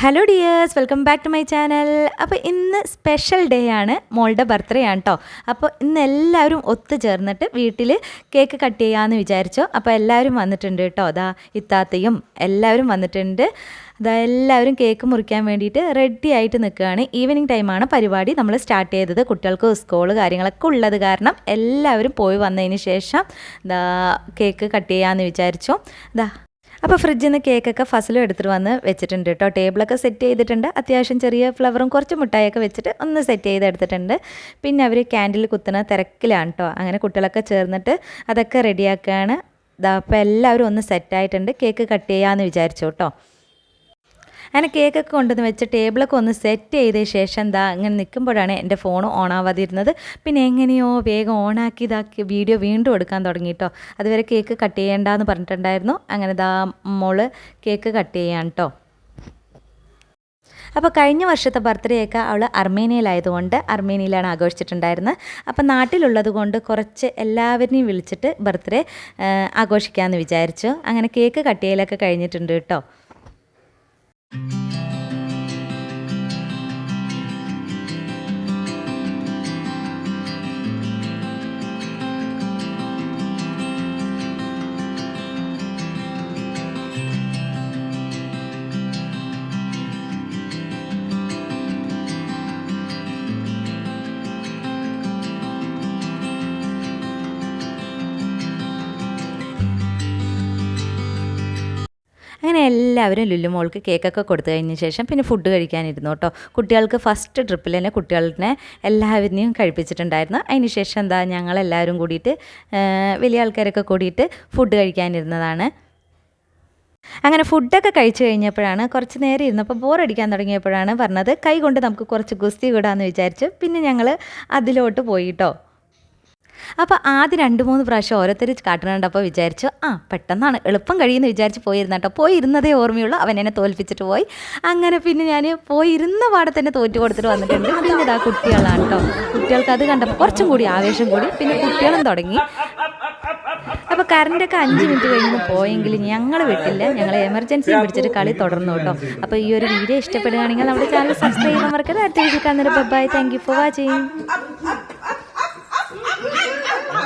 Hello dears welcome back to my channel അപ്പോൾ ഇന്ന് special day ആണ്. മോളുടെ ബർത്ത്ഡേ ആണ് കേട്ടോ അപ്പോൾ ഇന്ന് എല്ലാവരും ഒത്തുചേർന്നിട്ട് വീട്ടിൽ കേക്ക് കട്ട് ചെയ്യാമെന്ന് വിചാരിച്ചു. അപ്പോൾ എല്ലാവരും വന്നിട്ടുണ്ട് കേട്ടോ അതാ ഇത്താത്തയും എല്ലാവരും വന്നിട്ടുണ്ട്. അതാ എല്ലാവരും കേക്ക് മുറിക്കാൻ വേണ്ടിയിട്ട് റെഡി ആയിട്ട് നിൽക്കുകയാണ്. ഈവനിങ് ടൈമാണ് പരിപാടി. നമ്മൾ സ്റ്റാർട്ട് ചെയ്തത് കുട്ടികൾക്ക് സ്കൂൾ കാര്യങ്ങളൊക്കെ ഉള്ളത് കാരണം എല്ലാവരും പോയി വന്നതിന് ശേഷം കേക്ക് കട്ട് ചെയ്യാമെന്ന് വിചാരിച്ചു. ഇതാ അപ്പോൾ ഫ്രിഡ്ജിൽ നിന്ന് കേക്കൊക്കെ ഫസലും എടുത്തിട്ട് വന്ന് വെച്ചിട്ടുണ്ട് കേട്ടോ ടേബിളൊക്കെ സെറ്റ് ചെയ്തിട്ടുണ്ട്. അത്യാവശ്യം ചെറിയ ഫ്ലവറും കുറച്ച് മുട്ടായൊക്കെ വെച്ചിട്ട് ഒന്ന് സെറ്റ് ചെയ്ത് എടുത്തിട്ടുണ്ട് പിന്നെ അവർ ക്യാൻഡിൽ കുത്തുന്ന തിരക്കിലാണ് കേട്ടോ അങ്ങനെ കുട്ടികളൊക്കെ ചേർന്നിട്ട് അതൊക്കെ റെഡിയാക്കുകയാണ് അപ്പോൾ എല്ലാവരും ഒന്ന് സെറ്റായിട്ടുണ്ട് കേക്ക് കട്ട് ചെയ്യാമെന്ന് വിചാരിച്ചു കേട്ടോ അങ്ങനെ കേക്കൊക്കെ കൊണ്ടുവന്ന് വെച്ച് ടേബിളൊക്കെ ഒന്ന് സെറ്റ് ചെയ്ത ശേഷം എന്താ ഇങ്ങനെ നിൽക്കുമ്പോഴാണ് എന്റെ ഫോൺ ഓൺ ആവാതിരുന്നത്. പിന്നെ എങ്ങനെയോ വേഗം ഓണാക്കി ഇതാക്കി വീഡിയോ വീണ്ടും എടുക്കാൻ തുടങ്ങി കേട്ടോ അതുവരെ കേക്ക് കട്ട് ചെയ്യേണ്ടെന്ന് പറഞ്ഞിട്ടുണ്ടായിരുന്നു. അങ്ങനെ ദാ മോൾ കേക്ക് കട്ട് ചെയ്യാൻ കേട്ടോ അപ്പോൾ കഴിഞ്ഞ വർഷത്തെ ബർത്ത്ഡേ ഒക്കെ അവൾ അർമേനിയയിലായതുകൊണ്ട് അർമേനിയയിലാണ് ആഘോഷിച്ചിട്ടുണ്ടായിരുന്നത് അപ്പോൾ നാട്ടിലുള്ളത് കൊണ്ട് കുറച്ച് എല്ലാവരെയും വിളിച്ചിട്ട് ബർത്ത്ഡേ ആഘോഷിക്കാമെന്ന് വിചാരിച്ചു. അങ്ങനെ കേക്ക് കട്ട് ചെയ്യലൊക്കെ കഴിഞ്ഞിട്ടുണ്ട് കേട്ടോ അങ്ങനെ എല്ലാവരും ലുല്ലു മോൾക്ക് കേക്കൊക്കെ കൊടുത്തു കഴിഞ്ഞ ശേഷം പിന്നെ ഫുഡ് കഴിക്കാനിരുന്നു കേട്ടോ. കുട്ടികൾക്ക് ഫസ്റ്റ് ട്രിപ്പിൽ തന്നെ കുട്ടികളെ എല്ലാവരെയും കഴിപ്പിച്ചിട്ടുണ്ടായിരുന്നു. അതിന് ശേഷം എന്താ ഞങ്ങളെല്ലാവരും കൂടിയിട്ട് വലിയ ആൾക്കാരൊക്കെ കൂടിയിട്ട് ഫുഡ് കഴിക്കാനിരുന്നതാണ്. അങ്ങനെ ഫുഡൊക്കെ കഴിച്ചു കഴിഞ്ഞപ്പോഴാണ് കുറച്ച് നേരം ഇരുന്നപ്പോൾ ബോറടിക്കാൻ തുടങ്ങിയപ്പോഴാണ് പറഞ്ഞത് കൈ കൊണ്ട് നമുക്ക് കുറച്ച് ഗുസ്തി വിടാമെന്ന് വിചാരിച്ചു. പിന്നെ ഞങ്ങൾ അതിലോട്ട് പോയി കേട്ടോ. അപ്പോൾ ആദ്യം രണ്ട് മൂന്ന് പ്രാവശ്യം ഓരോരുത്തർ കാട്ടണുണ്ടപ്പോൾ വിചാരിച്ചു ആ പെട്ടെന്നാണ്. എളുപ്പം കഴിയുമെന്ന് വിചാരിച്ച് പോയിരുന്ന കേട്ടോ പോയിരുന്നതേ ഓർമ്മയുള്ളൂ. അവൻ എന്നെ തോൽപ്പിച്ചിട്ട് പോയി. അങ്ങനെ പിന്നെ ഞാൻ പോയിരുന്ന പാടെ തന്നെ തോറ്റു കൊടുത്തിട്ട് വന്നിട്ടുണ്ട്. പിന്നെ ഇതാ കുട്ടികളാണ് കേട്ടോ കുട്ടികൾക്ക് അത് കണ്ടപ്പോൾ കുറച്ചും കൂടി ആവേശം കൂടി. പിന്നെ കുട്ടികളും തുടങ്ങി. അപ്പോൾ കറണ്ടൊക്കെ അഞ്ച് മിനിറ്റ് കഴിഞ്ഞ് പോയെങ്കിൽ ഞങ്ങൾ വിട്ടില്ല. ഞങ്ങൾ എമർജൻസി പിടിച്ചിട്ട് കളി തുടർന്നു കേട്ടോ അപ്പോൾ ഈ ഒരു വീഡിയോ ഇഷ്ടപ്പെടുകയാണെങ്കിൽ നമ്മുടെ ചാനൽ സബ്സ്ക്രൈബ് ചെയ്യാൻ മറക്കരുത്. അടുത്ത വീഡിയോ കാണുന്നൊരു bye thank you for watching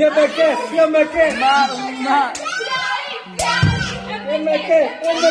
Vieme que, vieme que. Ma, ma. Vieme que, vieme que.